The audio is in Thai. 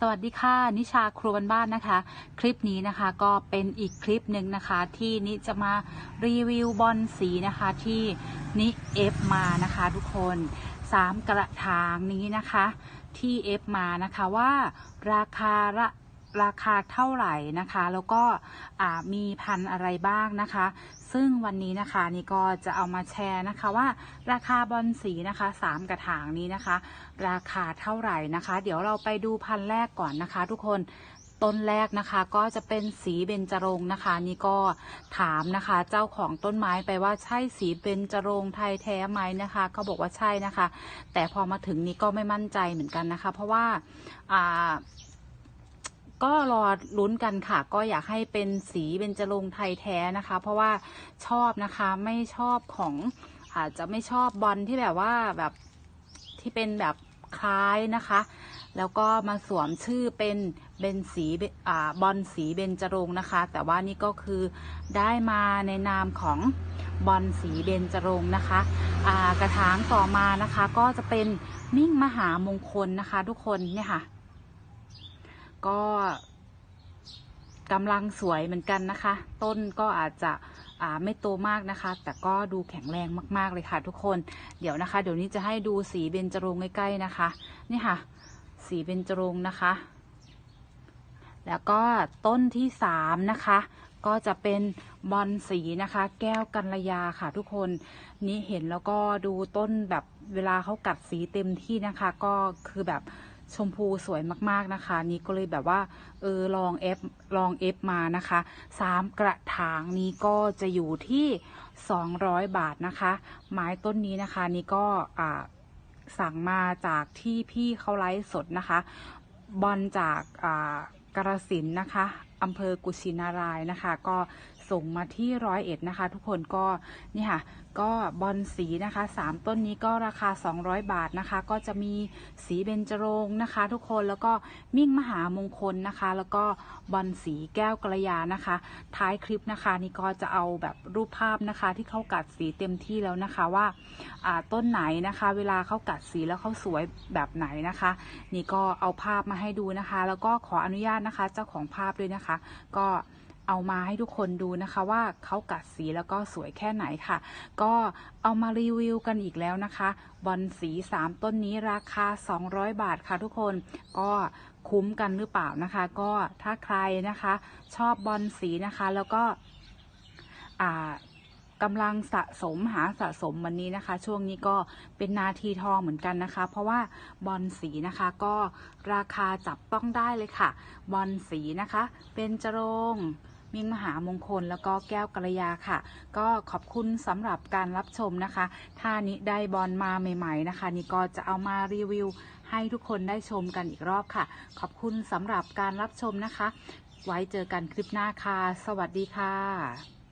สวัสดีค่ะ นิชาครัวบ้านๆนะคะ คลิปนี้นะคะก็เป็นอีกคลิปหนึ่งนะคะ ที่นิจะมารีวิวบอลสีนะคะที่นิเอฟมานะคะ ทุกคนสามกระถางนี้นะคะ ที่เอฟมานะคะว่าราคาละ ราคาเท่าไหร่นะคะ แล้วก็มีพันอะไรบ้างนะคะ ซึ่งวันนี้นะคะนี่ก็จะเอามาแชร์นะคะว่าราคาบอลสีนะคะสามกระถางนี้นะคะ ราคาเท่าไหร่นะคะ เดี๋ยวเราไปดูพันแรกก่อนนะคะ ทุกคนต้นแรกนะคะก็จะเป็นสีเบญจรงค์นะคะ นี่ก็ถามนะคะ เจ้าของต้นไม้ไปว่าใช่สีเบญจรงค์ไทยแท้ไหมนะคะเขาบอกว่าใช่นะคะ แต่พอมาถึงนี่ก็ไม่มั่นใจเหมือนกันนะคะ เพราะว่า ก็รอลุ้นกันค่ะ ก็อยากให้เป็นสีเบญจรงไทยแท้นะคะ เพราะว่าชอบนะคะไม่ชอบของอาจจะไม่ชอบบอลที่แบบว่าแบบที่เป็นแบบคล้ายนะคะ แล้วก็มาสวมชื่อเป็นเบนสีบอลสีเบญจรงนะคะ แต่ว่านี่ก็คือได้มาในนามของบอลสีเบญจรงนะคะอ่ากระถางต่อมานะคะ ก็จะเป็นมิ่งมหามงคลนะคะ ทุกคนเนี่ยค่ะ ก็กำลังสวยเหมือนกันนะคะ ต้นก็อาจจะไม่โตมากนะคะ แต่ก็ดูแข็งแรงมาก ๆ เลยค่ะทุกคนเดี๋ยวนะคะ เดี๋ยวนี้จะให้ดูสีเบญจรงใกล้ ๆ นะคะ นี่ค่ะ สีเบญจรงนะคะ แล้วก็ต้นที่สามนะคะ ก็จะเป็นบอลสีนะคะ แก้วกัลยาค่ะทุกคนนี่เห็นแล้วก็ดูต้นแบบเวลาเขากัดสีเต็มที่นะคะ ก็คือแบบ ชมพูสวยมากๆนะคะ นี่ก็เลยแบบว่าเออลองเอฟลองเอฟมานะคะสามกระถางนี้ก็จะอยู่ที่ 200 บาทนะคะ ไม้ต้นนี้นะคะนี่ก็อ่าสั่งมาจากที่พี่เขาไลฟ์สดนะคะ บอลจากอ่ากรสินนะคะอำเภอกุชินารายนะคะ ก็ ส่งมาที่ร้อยเอ็ดนะคะ ทุกคนก็นี่ค่ะ ก็บอลสีนะคะสามต้นนี้ก็ราคา 200 บาทนะคะ ก็จะมีสีเบญจรงค์นะคะ ทุกคนแล้วก็มิ่งมหามงคลนะคะ แล้วก็บอลสีแก้วกระยานะคะ ท้ายคลิปนะคะ นี่ก็จะเอาแบบรูปภาพนะคะ ที่เขากัดสีเต็มที่แล้วนะคะว่าอ่าต้นไหนนะคะ เวลาเขากัดสีแล้วเขาสวยแบบไหนนะคะ นี่ก็เอาภาพมาให้ดูนะคะ แล้วก็ขออนุญาตนะคะ เจ้าของภาพด้วยนะคะ ก็ เอามาให้ทุกคนดูนะคะว่าเขากัดสีแล้วก็สวยแค่ไหนค่ะ ก็เอามารีวิวกันอีกแล้วนะคะบอลสี 3 ต้นนี้ราคา 200 บาทค่ะทุกคนก็คุ้มกันหรือเปล่านะคะ ก็ถ้าใครนะคะ ชอบบอลสีนะคะแล้วก็อ่ากำลังสะสมหาสะสมวันนี้นะคะ ช่วงนี้ก็เป็นนาทีทองเหมือนกันนะคะ เพราะว่าบอลสีนะคะก็ราคาจับต้องได้เลยค่ะ บอลสีนะคะ เป็นจรง มิ่งมหามงคล แล้วก็แก้วกัลยาค่ะ ก็ขอบคุณสำหรับการรับชมนะคะ ถ้านี้ได้บอลมาใหม่ ๆ นะคะ นี่ก็จะเอามารีวิว ให้ทุกคนได้ชมกันอีกรอบค่ะ ขอบคุณสำหรับการรับชมนะคะ ไว้เจอกันคลิปหน้าค่ะ สวัสดีค่ะ